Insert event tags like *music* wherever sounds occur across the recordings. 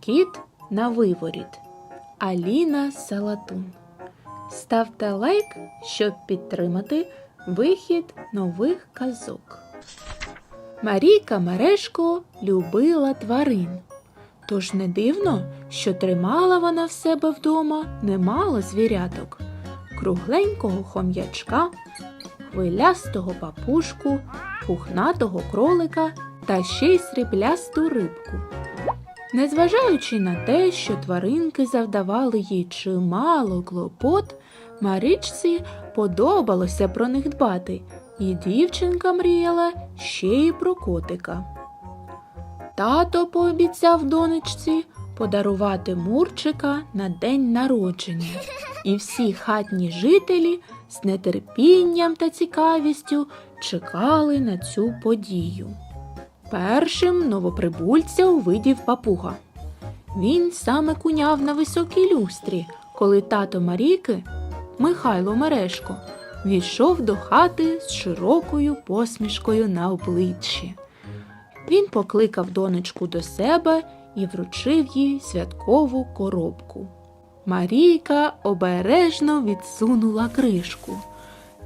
Кіт на виворіт. Аліна Салатун. Ставте лайк, щоб підтримати вихід нових казок. Марійка Мережко любила тварин. Тож не дивно, що тримала вона в себе вдома немало звіряток, кругленького хом'ячка, хвилястого папушку, пухнатого кролика та ще й сріблясту рибку. Незважаючи на те, що тваринки завдавали їй чимало клопот, Марічці подобалося про них дбати, і дівчинка мріяла ще й про котика. Тато пообіцяв донечці подарувати Мурчика на день народження, і всі хатні жителі з нетерпінням та цікавістю чекали на цю подію. Першим новоприбульця увидів папуга. Він саме куняв на високій люстрі, коли тато Марійки, Михайло Мережко, війшов до хати з широкою посмішкою на обличчі. Він покликав донечку до себе і вручив їй святкову коробку. Марійка обережно відсунула кришку.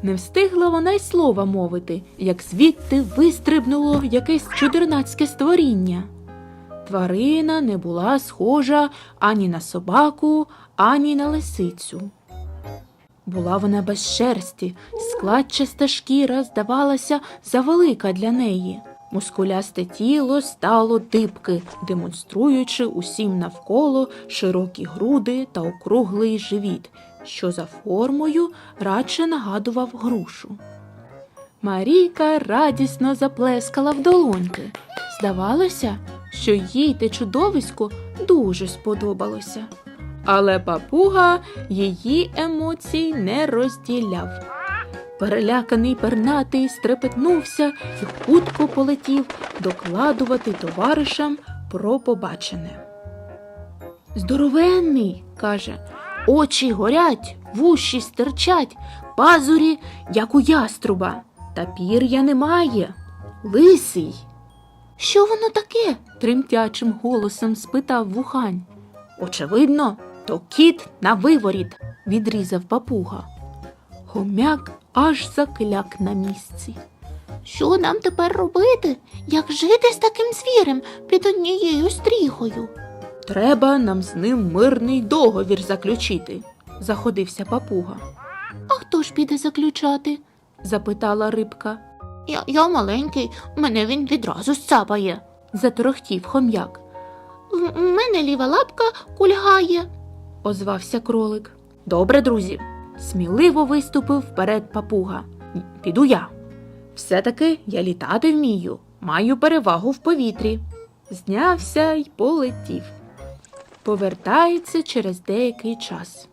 Не встигла вона й слова мовити, як звідти вистрибнуло якесь чудернацьке створіння. Тварина не була схожа ані на собаку, ані на лисицю. Була вона без шерсті, складчаста шкіра здавалася завелика для неї. Мускулясте тіло стало дибки, демонструючи усім навколо широкі груди та округлий живіт, що за формою радше нагадував грушу. Марійка радісно заплескала в долоньки. Здавалося, що їй те чудовисько дуже сподобалося. Але папуга її емоцій не розділяв. Переляканий пернатий стрепетнувся і хутко полетів докладувати товаришам про побачене. Здоровенний, каже, очі горять, вуші стирчать, пазурі, як у яструба, та пір'я немає. Лисий. Що воно таке? тремтячим голосом спитав вухань. Очевидно, то кіт на виворіт, відрізав папуга. Хомяк аж закляк на місці. Що нам тепер робити? Як жити з таким звірем під однією стріхою? Треба нам з ним мирний договір заключити, заходився папуга, А хто ж піде заключати? запитала рибка, Я, я маленький, мене він відразу сцапає. заторохтів хом'як, В мене ліва лапка кульгає. озвався кролик. Добре, друзі, сміливо виступив вперед папуга. Піду я. Все-таки я літати вмію, маю перевагу в повітрі. Знявся й полетів. Повертається через деякий час.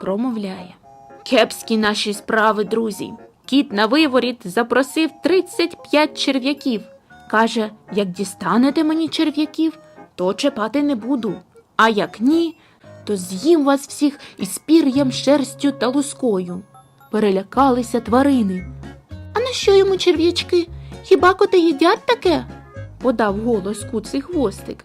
Промовляє. Кепські наші справи, друзі. Кіт на виворіт запросив 35 черв'яків. Каже, як дістанете мені черв'яків, то чіпати не буду. А як ні, то з'їм вас всіх із пір'ям, шерстю та лускою. Перелякалися тварини. А на що йому черв'ячки? Хіба коти їдять таке? подав голос куций хвостик.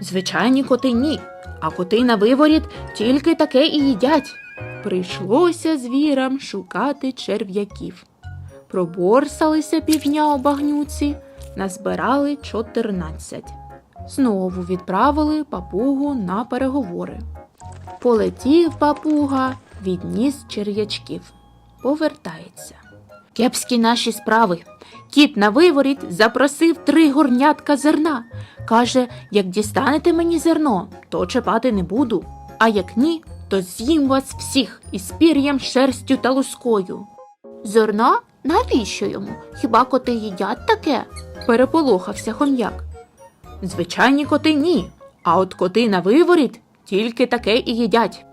Звичайні коти ні, а коти на виворіт тільки таке і їдять. Прийшлося звірам шукати черв'яків. Проборсалися півдня у багнюці, назбирали чотирнадцять. Знову відправили папугу на переговори. Полетів папуга, відніс черв'ячків. Повертається. Кепські наші справи. Кіт на виворіт запросив три горнятка зерна. Каже, як дістанете мені зерно, то чіпати не буду. А як ні, то з'їм вас всіх із пір'ям, шерстю та лускою. Зерна? Навіщо йому? Хіба коти їдять таке? Переполохався хом'як. Звичайні коти ні, а от коти на виворіт тільки таке і їдять.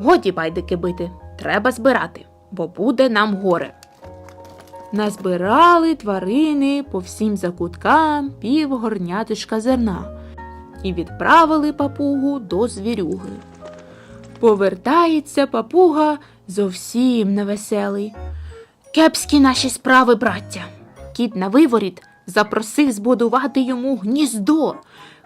Годі байдики бити, треба збирати, бо буде нам горе. Назбирали тварини по всім закуткам пів горнятишка зерна і відправили папугу до звірюги. Повертається папуга зовсім невеселий. Кепські наші справи, браття. Кіт на виворіт запросив збудувати йому гніздо.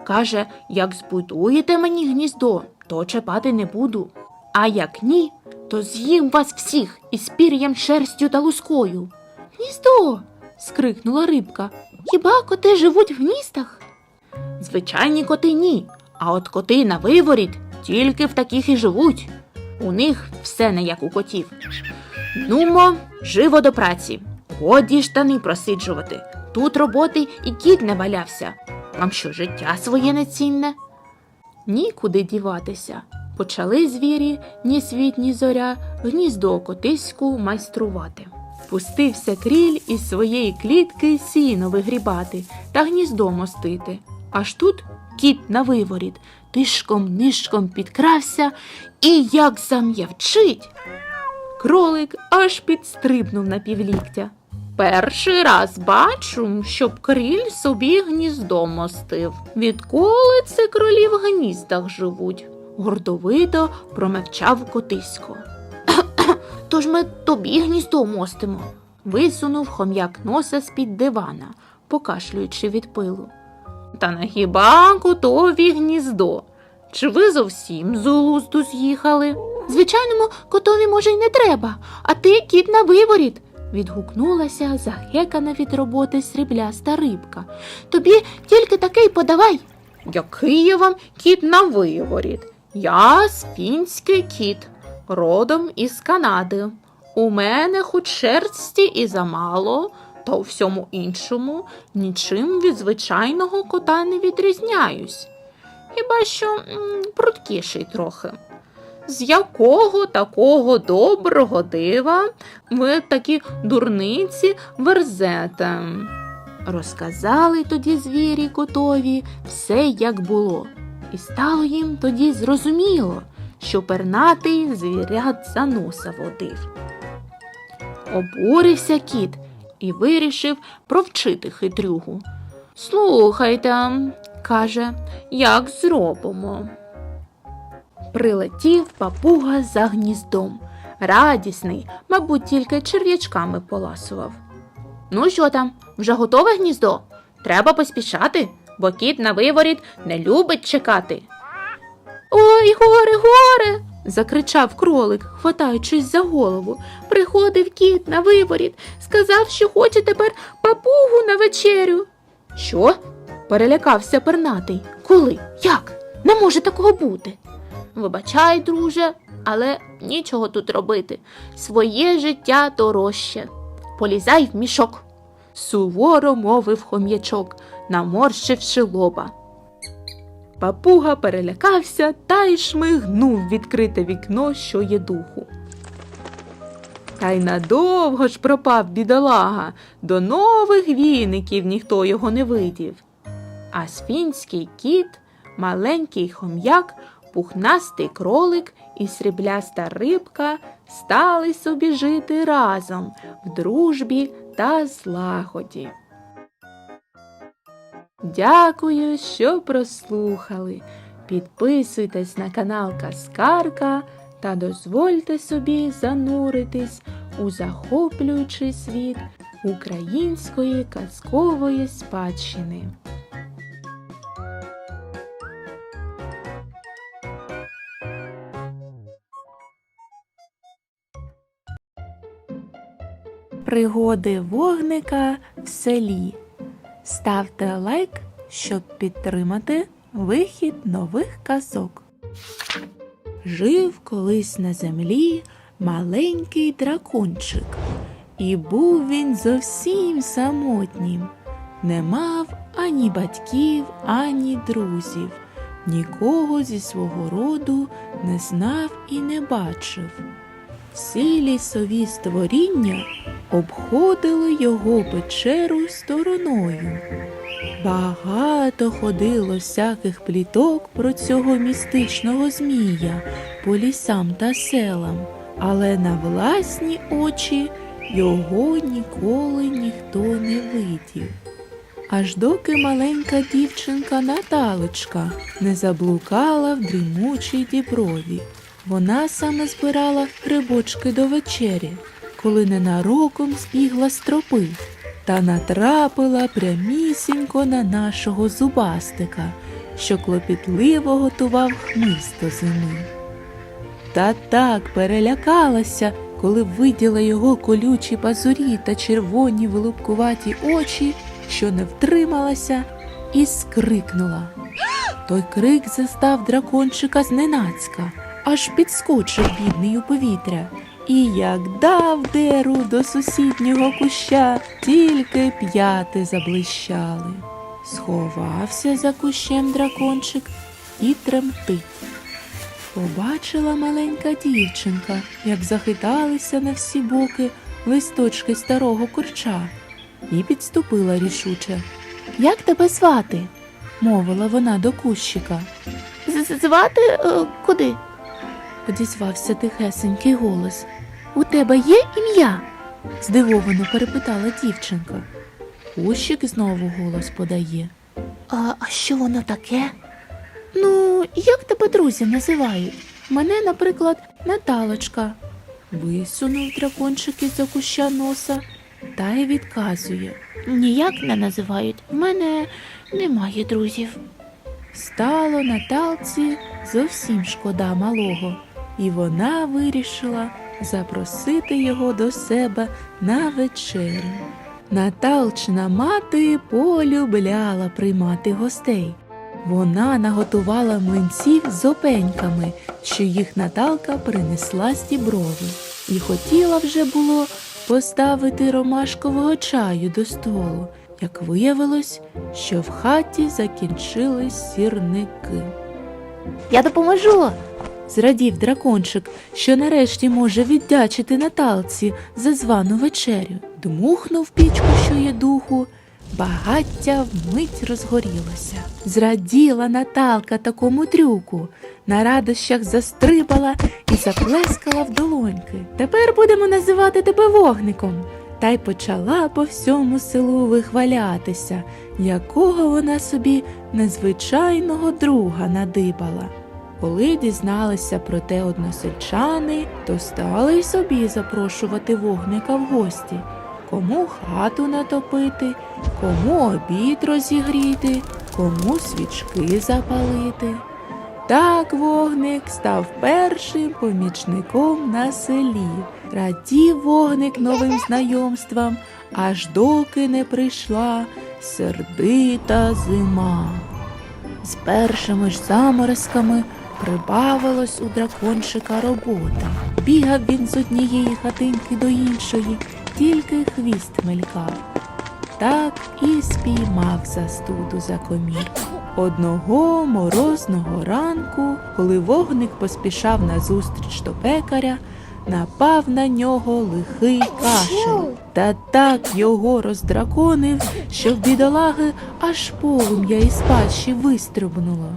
Каже, як збудуєте мені гніздо, то чіпати не буду. А як ні, то з'їм вас всіх із пір'ям, шерстю та лускою. Гніздо. скрикнула рибка. Хіба коти живуть в гніздах? Звичайні коти ні, а от коти на виворіт тільки в таких і живуть. У них все не як у котів. Нумо, живо до праці. Годі штани просиджувати. Тут роботи і кіт не валявся. Вам що, життя своє не цінне? Нікуди діватися. Почали звірі, ні світ, ні зоря, гніздо котиську майструвати. Пустився кріль із своєї клітки сіно вигрібати та гніздо мостити. Аж тут кіт на виворіт, тишком нишком підкрався і як зам'явчить. Кролик аж підстрибнув на півліктя. Перший раз бачу, щоб кріль собі гніздо мостив. Відколи це кролі в гніздах живуть? гордовито промовчав котисько. Тож ми тобі гніздо мостимо. Висунув хом'як носа з-під дивана, покашлюючи від пилу. Та не хіба котові гніздо? Чи ви зовсім з глузду з'їхали? Звичайному котові може й не треба, а ти кіт на виворіт. відгукнулася захекана від роботи срібляста рибка. Тобі тільки такий подавай. Який я вам кіт на виворіт? Я сфінський кіт, родом із Канади. У мене хоч шерсті і замало, та у всьому іншому нічим від звичайного кота не відрізняюсь. Хіба що м, пруткіший трохи. З якого такого доброго дива ви такі дурниці верзете? Розказали тоді звірі котові все, як було, і стало їм тоді зрозуміло, що пернатий звірят за носа водив. Обурився кіт і вирішив провчити хитрюгу. Слухайте, каже, як зробимо. Прилетів папуга за гніздом. Радісний, мабуть, тільки черв'ячками поласував. Ну що там, вже готове гніздо? Треба поспішати, бо кіт на виворіт не любить чекати. Ой, горе, горе. закричав кролик, хватаючись за голову. Приходив кіт на виворіт, сказав, що хоче тепер папугу на вечерю. Що? перелякався пернатий. Коли? Як? Не може такого бути. Вибачай, друже, але нічого тут робити. Своє життя дорожче. Полізай в мішок. Суворо мовив хом'ячок, наморщивши лоба. Папуга перелякався та й шмигнув відкрите вікно, що є духу. Та й надовго ж пропав бідолага, до нових віників ніхто його не видів. А сфінський кіт, маленький хом'як, пухнастий кролик і срібляста рибка стали собі жити разом в дружбі та злагоді. Дякую, що прослухали. Підписуйтесь на канал Каскарка та дозвольте собі зануритись у захоплюючий світ української казкової спадщини. Пригоди вогника в селі. Ставте лайк, щоб підтримати вихід нових казок. Жив колись на землі маленький дракончик, і був він зовсім самотнім. Не мав ані батьків, ані друзів, нікого зі свого роду не знав і не бачив. Всі лісові створіння обходили його печеру стороною. Багато ходило всяких пліток про цього містичного змія по лісам та селам, але на власні очі його ніколи ніхто не видів. Аж доки маленька дівчинка Наталочка не заблукала в дрімучій діброві. Вона саме збирала грибочки до вечері, коли ненароком збігла з тропи та натрапила прямісінько на нашого зубастика, що клопітливо готував хмиз до зими. Та так перелякалася, коли виділа його колючі пазурі та червоні вилупкуваті очі, що не втрималася і скрикнула. Той крик застав дракончика зненацька, аж підскочив бідний у повітря. І як дав деру до сусіднього куща, тільки п'яти заблищали. Сховався за кущем дракончик і тремтить. Побачила маленька дівчинка, як захиталися на всі боки листочки старого курча, і підступила рішуче. Як тебе звати? мовила вона до кущика. Звати е, куди? Одізвався тихесенький голос. У тебе є ім'я? здивовано перепитала дівчинка. Кущик знову голос подає. А, а що воно таке? Ну, як тебе друзі називають? Мене, наприклад, Наталочка. Висунув дракончик із за куща носа та й відказує. Ніяк не називають. В мене немає друзів. Стало Наталці зовсім шкода малого, і вона вирішила запросити його до себе на вечерю. Наталчина мати полюбляла приймати гостей. Вона наготувала млинців з опеньками, що їх Наталка принесла з діброви, і хотіла вже було поставити ромашкового чаю до столу, як виявилось, що в хаті закінчились сірники. Я допоможу. Зрадів дракончик, що нарешті може віддячити Наталці за звану вечерю, дмухнув пічку, що є духу. Багаття вмить розгорілося. Зраділа Наталка такому трюку, на радощах застрибала і заплескала в долоньки. Тепер будемо називати тебе вогником. Та й почала по всьому селу вихвалятися, якого вона собі незвичайного друга надибала. Коли дізналися про те односельчани, то стали й собі запрошувати вогника в гості, кому хату натопити, кому обід розігріти, кому свічки запалити. Так вогник став першим помічником на селі. Радів вогник новим знайомствам, аж доки не прийшла сердита зима. З першими ж заморозками прибавилось у дракончика робота. Бігав він з однієї хатинки до іншої, тільки хвіст мелькав. Так і спіймав застуду за комірку. Одного морозного ранку, коли вогник поспішав назустріч до пекаря, напав на нього лихий кашель. Та так його роздраконив, що в бідолаги аж полум'я із пащі вистрибнуло.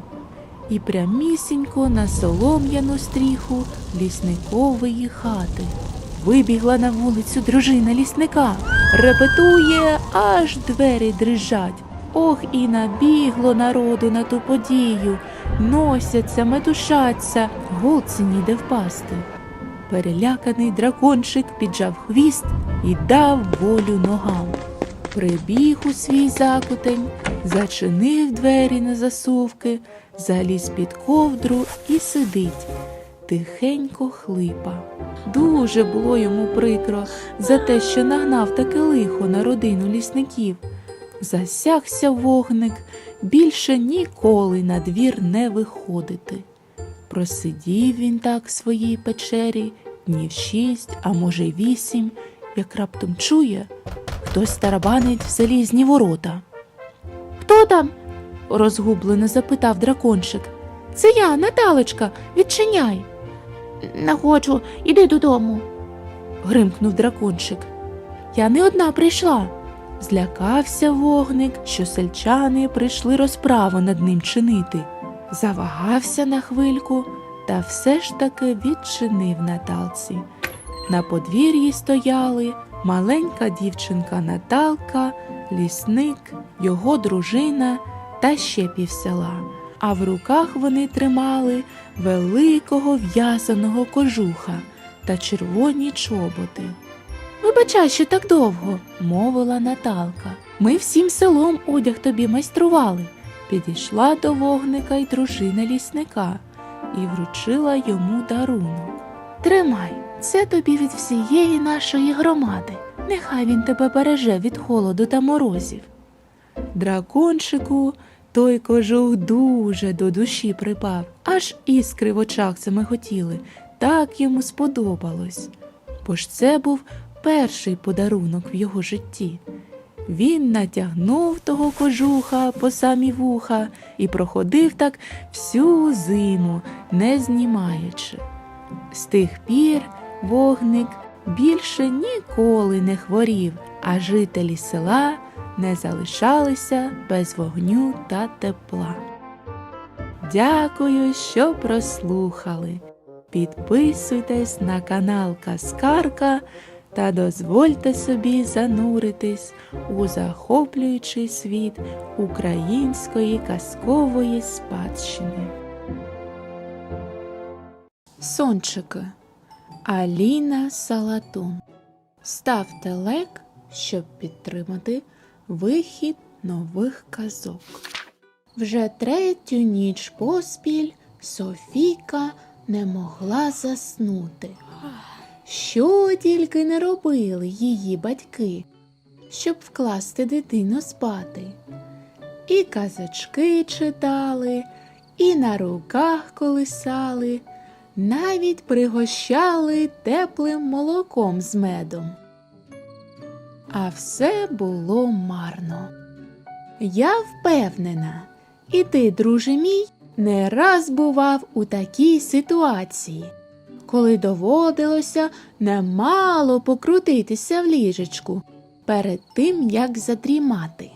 І прямісінько на солом'яну стріху лісникової хати. Вибігла на вулицю дружина лісника, репетує, аж двері дрижать. Ох, і набігло народу на ту подію, носяться, метушаться, голці ніде впасти. Переляканий дракончик піджав хвіст і дав волю ногам. Прибіг у свій закутень, зачинив двері на засувки, заліз під ковдру і сидить, тихенько хлипа. Дуже було йому прикро за те, що нагнав таке лихо на родину лісників. Засягся вогник більше ніколи на двір не виходити. Просидів він так в своїй печері днів шість, а може вісім, як раптом чує, хтось тарабанить в залізні ворота. Хто там? Розгублено запитав дракончик. Це я, Наталочка, відчиняй. Не хочу, іди додому. гримкнув дракончик. Я не одна прийшла. Злякався вогник, що сельчани прийшли розправу над ним чинити. Завагався на хвильку та все ж таки відчинив Наталці. На подвір'ї стояли маленька дівчинка Наталка, лісник, його дружина та ще півсела. А в руках вони тримали великого в'язаного кожуха та червоні чоботи. Вибачай, що так довго, мовила Наталка. Ми всім селом одяг тобі майстрували. Підійшла до вогника й дружина лісника і вручила йому дарунок. Тримай, це тобі від всієї нашої громади. Нехай він тебе береже від холоду та морозів. Дракончику той кожух дуже до душі припав, аж іскри в очах замиготіли, так йому сподобалось. Бо ж це був перший подарунок в його житті. Він натягнув того кожуха по самі вуха і проходив так всю зиму, не знімаючи. З тих пір вогник більше ніколи не хворів, а жителі села не залишалися без вогню та тепла. Дякую, що прослухали. Підписуйтесь на канал Каскарка та дозвольте собі зануритись у захоплюючий світ української казкової спадщини. Сончики Аліна Салатун. Ставте лайк, щоб підтримати вихід нових казок. Вже третю ніч поспіль Софійка не могла заснути. Що тільки не робили її батьки, щоб вкласти дитину спати. І казочки читали, і на руках колисали, навіть пригощали теплим молоком з медом. А все було марно. Я впевнена, і ти, друже мій, не раз бував у такій ситуації, коли доводилося немало покрутитися в ліжечку перед тим, як задрімати.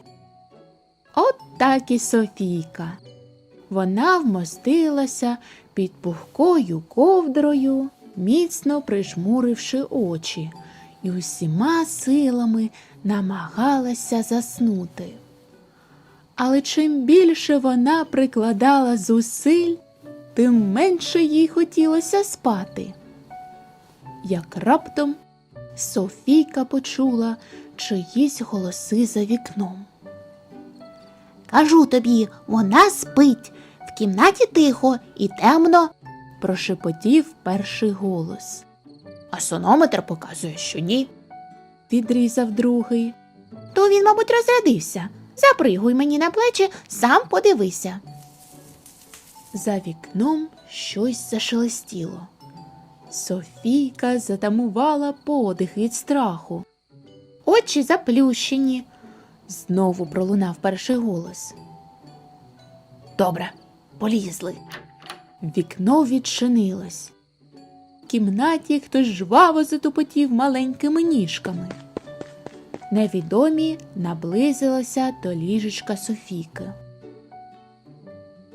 От так і Софійка. Вона вмостилася під пухкою ковдрою, міцно прижмуривши очі, і усіма силами намагалася заснути. Але чим більше вона прикладала зусиль, тим менше їй хотілося спати. Як раптом Софійка почула чиїсь голоси за вікном. Кажу тобі, вона спить. В кімнаті тихо і темно. Прошепотів перший голос. А сонометр показує, що ні. Відрізав другий. То він, мабуть, розрядився. Запригуй мені на плечі, сам подивися. За вікном щось зашелестіло. Софійка затамувала подих від страху. Очі заплющені. Знову пролунав перший голос. Добре, полізли. Вікно відчинилось. Кімнаті хтось жваво затупотів маленькими ніжками. Невідомі наблизилися до ліжечка Софійки.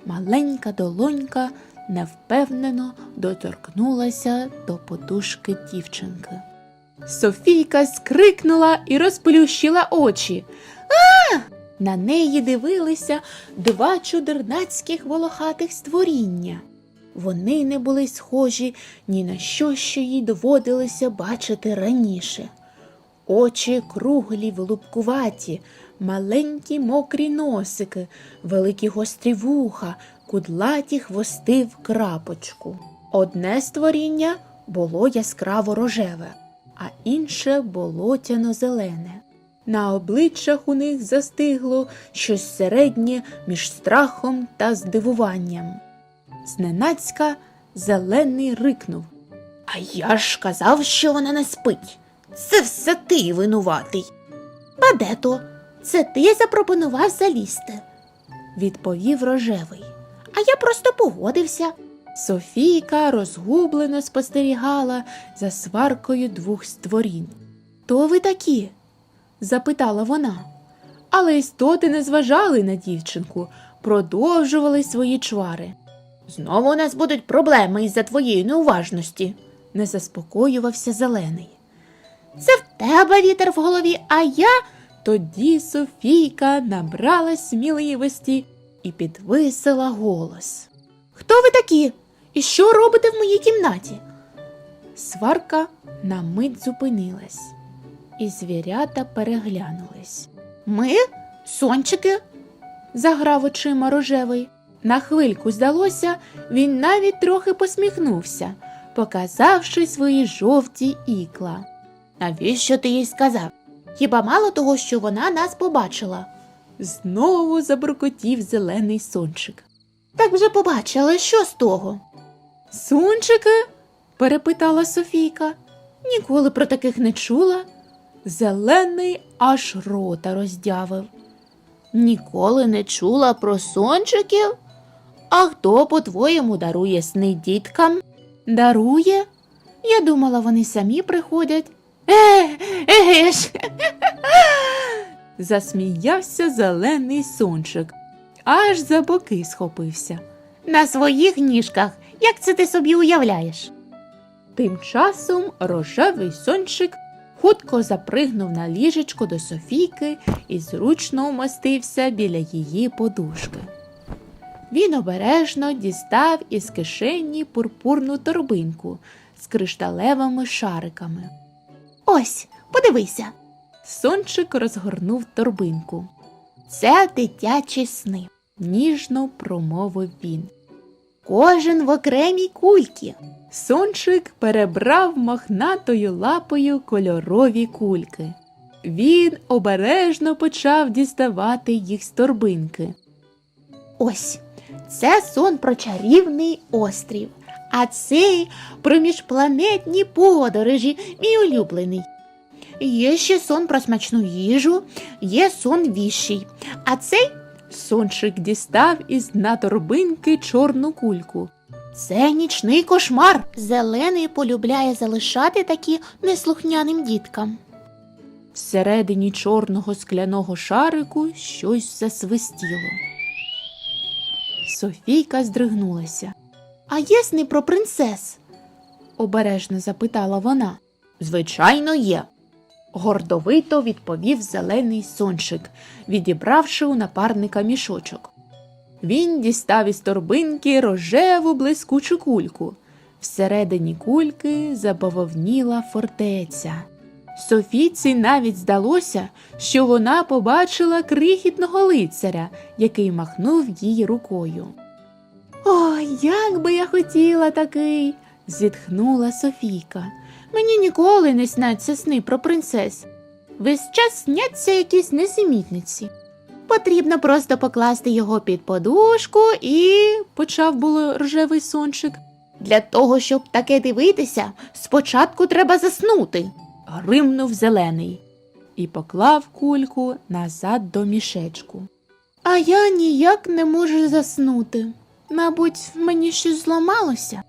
Маленька долонька невпевнено доторкнулася до подушки дівчинки. Софійка скрикнула і розплющила очі. А! На неї дивилися два чудернацьких волохатих створіння. Вони не були схожі ні на що, що їй доводилося бачити раніше. Очі круглі, вилупкуваті, маленькі мокрі носики, великі гострі вуха, кудлаті хвости в крапочку. Одне створіння було яскраво рожеве, а інше болотяно-зелене. На обличчях у них застигло щось середнє між страхом та здивуванням. Зненацька зелений рикнув. А я ж казав, що вона не спить. Це все ти винуватий. А де то? Це ти запропонував залізти. відповів рожевий. А я просто погодився. Софійка розгублено спостерігала за сваркою двох створінь. То ви такі? запитала вона. Але істоти не зважали на дівчинку, продовжували свої чвари. Знову у нас будуть проблеми із-за твоєї неуважності. Не заспокоювався зелений. Це в тебе вітер в голові, а я. Тоді Софійка набрала сміливості і підвисила голос. Хто ви такі? І що робите в моїй кімнаті? Сварка на мить зупинилась, і звірята переглянулись. Ми? Сончики? заграв очима рожевий. На хвильку здалося, він навіть трохи посміхнувся, показавши свої жовті ікла. Навіщо ти їй сказав? Хіба мало того, що вона нас побачила? Знову забуркотів зелений сончик. Так вже побачила, що з того? Сончики? перепитала Софійка. Ніколи про таких не чула. Зелений аж рота роздявив. Ніколи не чула про сончиків? А хто, по-твоєму, дарує сни діткам? Дарує? Я думала, вони самі приходять. Е, еге ж. *laughs* Засміявся зелений сончик, аж за боки схопився. На своїх ніжках. Як це ти собі уявляєш? Тим часом рожевий сончик хутко запригнув на ліжечко до Софійки і зручно умостився біля її подушки. Він обережно дістав із кишені пурпурну торбинку з кришталевими шариками. Ось, подивися, Сончик розгорнув торбинку. це дитячі сни. Ніжно промовив він. Кожен в окремій кульці. Сончик перебрав мохнатою лапою кольорові кульки. Він обережно почав діставати їх з торбинки. Ось, це сон про чарівний острів, а цей про міжпланетні подорожі, мій улюблений. Є ще сон про смачну їжу, є сон віщий, а цей Сончик дістав із дна торбинки чорну кульку. це нічний кошмар. Зелений полюбляє залишати такі неслухняним діткам. Всередині чорного скляного шарику щось засвистіло. Софійка здригнулася. А є сни про принцес? Обережно запитала вона. Звичайно, є. Гордовито відповів зелений сончик, відібравши у напарника мішочок. Він дістав із торбинки рожеву блискучу кульку. Всередині кульки забавовніла фортеця. Софійці навіть здалося, що вона побачила крихітного лицаря, який махнув їй рукою. Ой, як би я хотіла такий, зітхнула Софійка. Мені ніколи не сняться сни про принцес. Весь час сняться якісь несемітниці. Потрібно просто покласти його під подушку і. Почав було рожевий сончик. Для того, щоб таке дивитися, спочатку треба заснути. Гримнув зелений і поклав кульку назад до мішечку. А я ніяк не можу заснути. Мабуть, мені щось зламалося.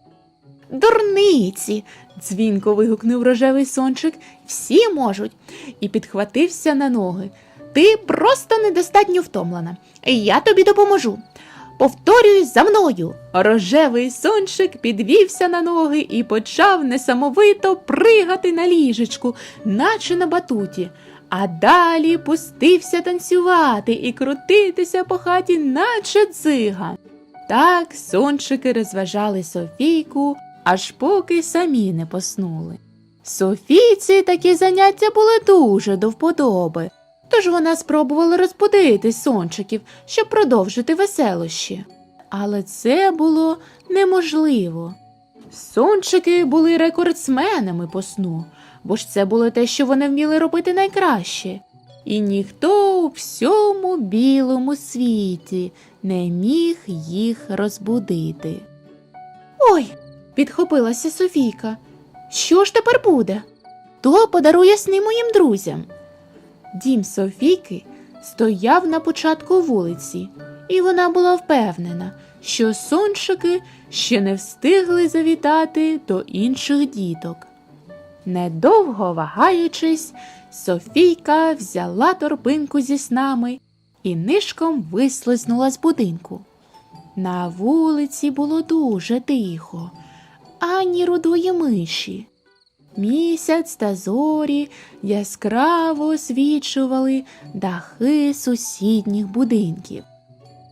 Дурниці, Дзвінко вигукнув рожевий сончик всі можуть. і підхватився на ноги. Ти просто недостатньо втомлена. Я тобі допоможу. Повторюй за мною. Рожевий сончик підвівся на ноги і почав несамовито пригати на ліжечку, наче на батуті, а далі пустився танцювати і крутитися по хаті, наче дзига. Так сончики розважали Софійку, аж поки самі не поснули. Софійці такі заняття були дуже до вподоби, тож вона спробувала розбудити сончиків, щоб продовжити веселощі. Але це було неможливо. Сончики були рекордсменами по сну, бо ж це було те, що вони вміли робити найкраще. І ніхто у всьому білому світі не міг їх розбудити. Ой, Підхопилася Софійка. Що ж тепер буде? Хто подарує сни моїм друзям? Дім Софійки стояв на початку вулиці, і вона була впевнена, що сончики ще не встигли завітати до інших діток. Недовго вагаючись, Софійка взяла торбинку зі снами і нишком вислизнула з будинку. На вулиці було дуже тихо, ані рудої миші. Місяць та зорі яскраво освічували дахи сусідніх будинків.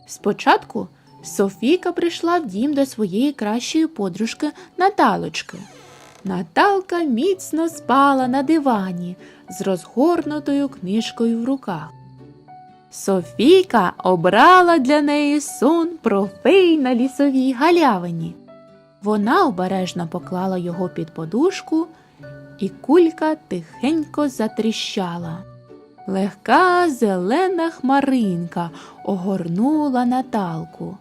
Спочатку Софійка прийшла в дім до своєї кращої подружки Наталочки. Наталка міцно спала на дивані з розгорнутою книжкою в руках. Софійка обрала для неї сон про фей на лісовій галявині. Вона обережно поклала його під подушку, і кулька тихенько затріщала. Легка зелена хмаринка огорнула Наталку.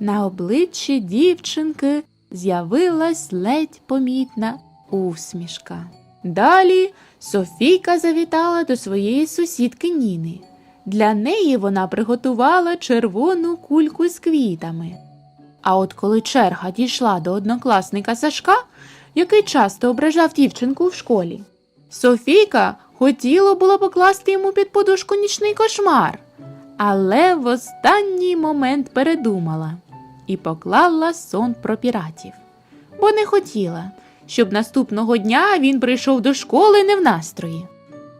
На обличчі дівчинки з'явилась ледь помітна усмішка. Далі Софійка завітала до своєї сусідки Ніни. Для неї вона приготувала червону кульку з квітами. А от коли черга дійшла до однокласника Сашка, який часто ображав дівчинку в школі, Софійка хотіла було покласти йому під подушку нічний кошмар, але в останній момент передумала і поклала сон про піратів, бо не хотіла, щоб наступного дня він прийшов до школи не в настрої.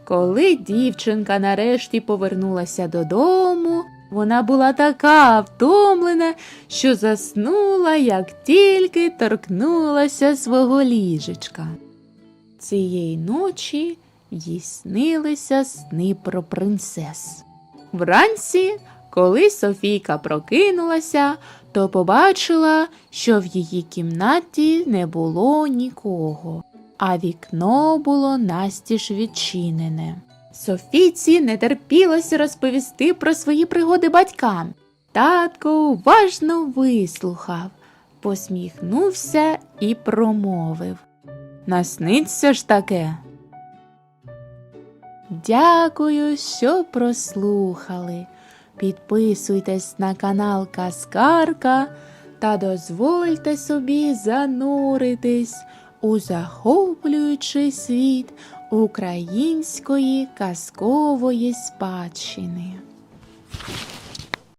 Коли дівчинка нарешті повернулася додому, вона була така втомлена, що заснула, як тільки торкнулася свого ліжечка. Цієї ночі їй снилися сни про принцес. Вранці, коли Софійка прокинулася, то побачила, що в її кімнаті не було нікого, а вікно було настіж відчинене. Софійці не терпілося розповісти про свої пригоди батькам. Татко уважно вислухав, посміхнувся і промовив. Насниться ж таке. Дякую, що прослухали. Підписуйтесь на канал Каскарка та дозвольте собі зануритись у захоплюючий світ української казкової спадщини.